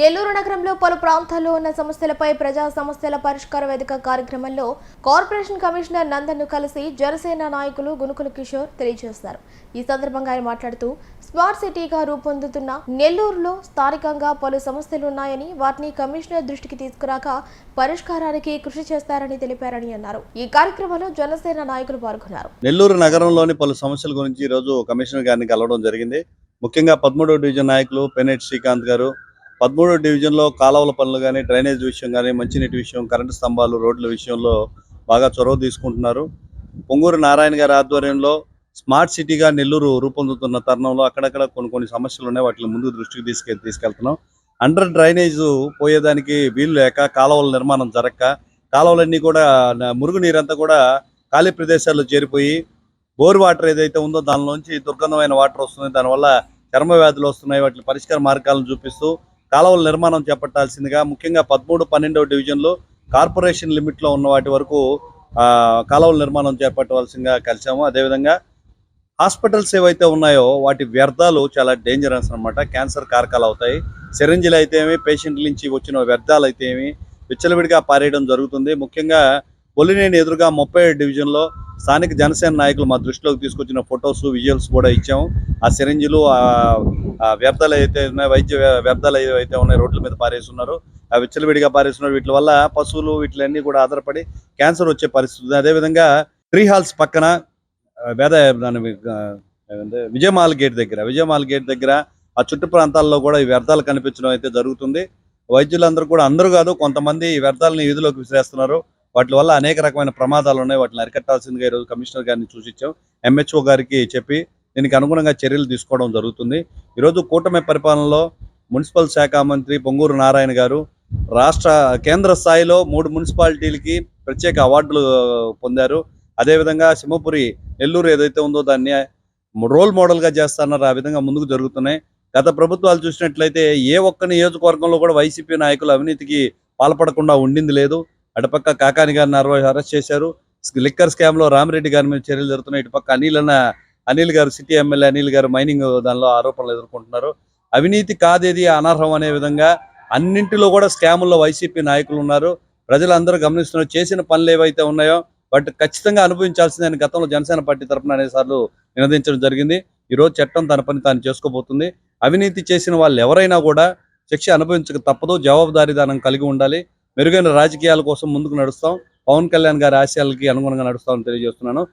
నెల్లూరు నగరంలో పలు ప్రాంతాల్లో ఉన్న సమస్యలపై ప్రజా సమస్యల పరిష్కార వేదిక కార్యక్రమంలో కార్పొరేషన్ కమిషనర్ నందన్ను కలిసి జనసేన నాయకులు గునుకుల కిషోర్ తెలియజేశారు. ఈ సందర్భంగా ఆయన మాట్లాడుతూ స్మార్ట్ సిటీగా రూపొందుతున్న నెల్లూరులో స్థానికంగా పలు సమస్యలు ఉన్నాయని వాటిని కమిషనర్ దృష్టికి తీసుకురాక పరిష్కారానికి కృషి చేస్తారని తెలిపారని అన్నారు. ఈ కార్యక్రమంలో జనసేన నాయకులు పాల్గొన్నారు. నెల్లూరు నగరంలోని పలు సమస్యల గురించి ఈరోజు కమిషనర్ గారిని కలవడం జరిగింది. ముఖ్యంగా పదమూడవ డివిజన్ నాయకులు పెనేట్ శ్రీకాంత్ గారు పదమూడవ డివిజన్లో కాలువల పనులు కానీ డ్రైనేజ్ విషయం కానీ మంచినీటి విషయం కరెంటు స్తంభాలు రోడ్ల విషయంలో బాగా చొరవ తీసుకుంటున్నారు. పొంగూరు నారాయణ గారి ఆధ్వర్యంలో స్మార్ట్ సిటీగా నెల్లూరు రూపొందుతున్న తరుణంలో అక్కడక్కడ కొన్ని కొన్ని సమస్యలు ఉన్నాయి. వాటిని ముందు దృష్టికి తీసుకెళ్ళి తీసుకెళ్తున్నాం. అండర్ డ్రైనేజ్ పోయేదానికి వీలు లేక కాలువల నిర్మాణం జరగక కాలువలన్నీ కూడా మురుగునీరంతా కూడా ఖాళీ ప్రదేశాల్లో చేరిపోయి బోర్ వాటర్ ఏదైతే ఉందో దానిలోంచి దుర్గంధమైన వాటర్ వస్తుంది. దానివల్ల చర్మ వ్యాధులు వస్తున్నాయి. వాటి పరిష్కార మార్గాలను చూపిస్తూ కాలువల నిర్మాణం చేపట్టాల్సిందిగా ముఖ్యంగా పదమూడు పన్నెండవ డివిజన్లో కార్పొరేషన్ లిమిట్లో ఉన్న వాటి వరకు కాలువల నిర్మాణం చేపట్టవలసిందిగా కలిసాము అదేవిధంగా హాస్పిటల్స్ ఏవైతే ఉన్నాయో వాటి వ్యర్థాలు చాలా డేంజరస్ అన్నమాట. క్యాన్సర్ కారకాలు అవుతాయి. సిరంజిలు అయితే ఏమి పేషెంట్ల నుంచి వచ్చిన వ్యర్థాలు అయితే ఏమి విచ్చలవిడిగా పారేయడం జరుగుతుంది. ముఖ్యంగా బొల్లినేని ఎదురుగా ముప్పై డివిజన్లో స్థానిక జనసేన నాయకులు మా దృష్టిలోకి తీసుకొచ్చిన ఫొటోస్ విజువల్స్ కూడా ఇచ్చాము. ఆ సిరంజిలు ఆ వ్యర్థాలు అయితే ఉన్నాయి వైద్య వ్యర్థాలు అయితే ఉన్నాయి రోడ్ల మీద పారేస్తున్నారు ఆ విచ్చలవిడిగా పారేస్తున్నారు. వీటి వల్ల పశువులు వీటిలన్నీ కూడా ఆధారపడి క్యాన్సర్ వచ్చే పరిస్థితి అదేవిధంగా ట్రీ హాల్స్ పక్కన వేద దాని విజయమాల్ గేట్ దగ్గర విజయమాల్ గేట్ దగ్గర ఆ చుట్టు ప్రాంతాల్లో కూడా ఈ వ్యర్థాలు కనిపించడం అయితే జరుగుతుంది. వైద్యులందరూ కూడా అందరూ కాదు కొంతమంది ఈ వ్యర్థాలను వీధిలోకి విసిరేస్తున్నారు. వాటి వల్ల అనేక రకమైన ప్రమాదాలు ఉన్నాయి. వాటిని అరికట్టాల్సిందిగా ఈరోజు కమిషనర్ గారిని సూచించాం. ఎంహెచ్ఓ గారికి చెప్పి దీనికి అనుగుణంగా చర్యలు తీసుకోవడం జరుగుతుంది. ఈరోజు కూటమి పరిపాలనలో మున్సిపల్ శాఖ మంత్రి పొంగూరు నారాయణ గారు రాష్ట్ర కేంద్ర స్థాయిలో మూడు మున్సిపాలిటీలకి ప్రత్యేక అవార్డులు పొందారు. అదేవిధంగా సింహపురి నెల్లూరు ఏదైతే ఉందో దాన్ని రోల్ మోడల్గా చేస్తున్నారు ఆ విధంగా ముందుకు జరుగుతున్నాయి. గత ప్రభుత్వాలు చూసినట్లయితే ఏ ఒక్క నియోజకవర్గంలో కూడా వైసీపీ నాయకులు అవినీతికి పాల్పడకుండా ఉండింది లేదు. అటుపక్క కాకాని గారిని అరవై అరెస్ట్ చేశారు లిక్కర్ స్కామ్లో రామిరెడ్డి గారి మీద చర్యలు జరుగుతున్నాయి. ఇటుపక్క అనిల్ అన్న అనిల్ గారు సిటీ ఎమ్మెల్యే అనిల్ గారు మైనింగ్ దానిలో ఆరోపణలు ఎదుర్కొంటున్నారు. అవినీతి కాదేది అనర్హం అనే విధంగా అన్నింటిలో కూడా స్కాముల్లో వైసీపీ నాయకులు ఉన్నారు. ప్రజలందరూ గమనిస్తున్నారు. చేసిన పనులు ఏవైతే ఉన్నాయో వాటి ఖచ్చితంగా అనుభవించాల్సిందని గతంలో జనసేన పార్టీ తరఫున అనేసార్లు నినదించడం జరిగింది. ఈ రోజు చట్టం తన పని తాను చేసుకోబోతుంది. అవినీతి చేసిన వాళ్ళు ఎవరైనా కూడా శిక్ష అనుభవించక తప్పదు. జవాబుదారీదానం కలిగి ఉండాలి. మెరుగైన రాజకీయాల కోసం ముందుకు నడుస్తాం. పవన్ కళ్యాణ్ గారి ఆశయాలకి అనుగుణంగా నడుస్తామని తెలియజేస్తున్నాను.